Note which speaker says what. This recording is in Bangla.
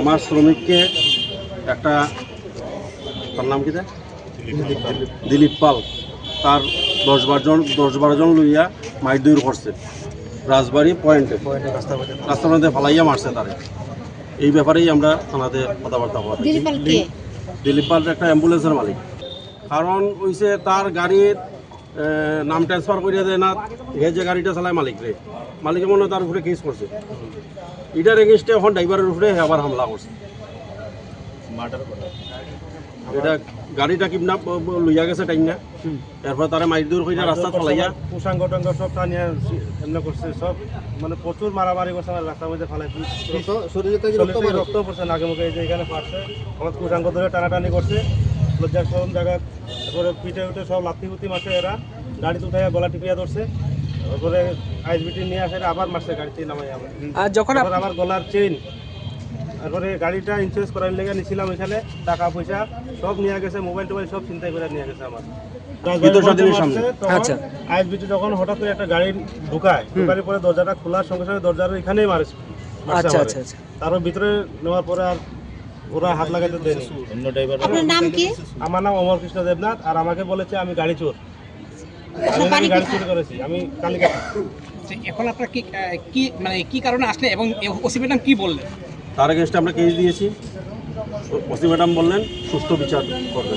Speaker 1: আমার শ্রমিককে একটা তার নাম কি দিলীপ পাল। তার দশ বারো জন দশ বারো জন লইয়া মাইদুর করছে। রাজবাড়ি পয়েন্টে। রাস্তার মধ্যে ফালাইয়া মারছে তারে। এই ব্যাপারেই আমরা থানাতে কথাবার্তা
Speaker 2: কে?
Speaker 1: দিলীপ পাল একটা অ্যাম্বুলেন্সের মালিক। কারণ হইছে তার গাড়ির নাম ট্রান্সফার করিয়া দেয় না হে যে গাড়িটা চালায় মালিক রে। মালিকের মনে হয় তার উপরে কেস করছে। এটার এগেনস্টে এখন ড্রাইভারের উপরে আবার হামলা করছে। এটা গাড়িটা কিডন্যাপ লইয়া গেছে টাইম না। এরপর তারা মাইর দূর হইয়া রাস্তা চালাইয়া
Speaker 3: কুসাঙ্গ টঙ্গ সব টানিয়ে এমনি করছে সব মানে প্রচুর মারামারি করছে আমার রাস্তার মধ্যে ফালাই শরীরে রক্ত পড়ছে নাকে মুখে এই যে এখানে ফাটছে। আমার কুসাঙ্গ ধরে টানাটানি করছে। লজ্জার সব জায়গা তারপরে পিঠে উঠে সব লাথি ফুতি মারছে এরা। গাড়িতে উঠাইয়া গলা টিপিয়া ধরছে। তারপরে আইসবিটি নিয়ে আসে আবার মারছে গাড়িতে নামাই আবার।
Speaker 4: আর যখন
Speaker 3: আমার গলার চেইন তারপরে গাড়িটা ইন্স্যুরেন্স করার লেগে নিছিলাম এখানে টাকা পয়সা সব নিয়ে গেছে মোবাইল টোবাইল সব চিন্তাই করে নিয়ে গেছে আমার।
Speaker 4: আচ্ছা।
Speaker 3: আইসবিটি যখন হঠাৎ করে একটা গাড়ি ঢুকায় ঢুকার পরে দরজাটা খোলার সঙ্গে সঙ্গে দরজার এখানেই মারছে
Speaker 4: আচ্ছা আচ্ছা আচ্ছা।
Speaker 3: তারপর ভিতরে নেওয়ার পরে আর ওরা হাত লাগাতে দেয়নি। অন্য ড্রাইভার
Speaker 2: আপনার নাম কি?
Speaker 3: আমার নাম অমর কৃষ্ণ দেবনাথ আর আমাকে বলেছে আমি গাড়ি চোর। আমি নাকি গাড়ি? চুরি করেছি আমি কালিকা
Speaker 5: এখন আপনার কি কি মানে কি কারণে আসলে এবং ওসি ম্যাডাম কি বললেন?
Speaker 1: তার এগেনস্টে আমরা কেস দিয়েছি। ওসি ম্যাডাম বললেন সুস্থ বিচার করবেন।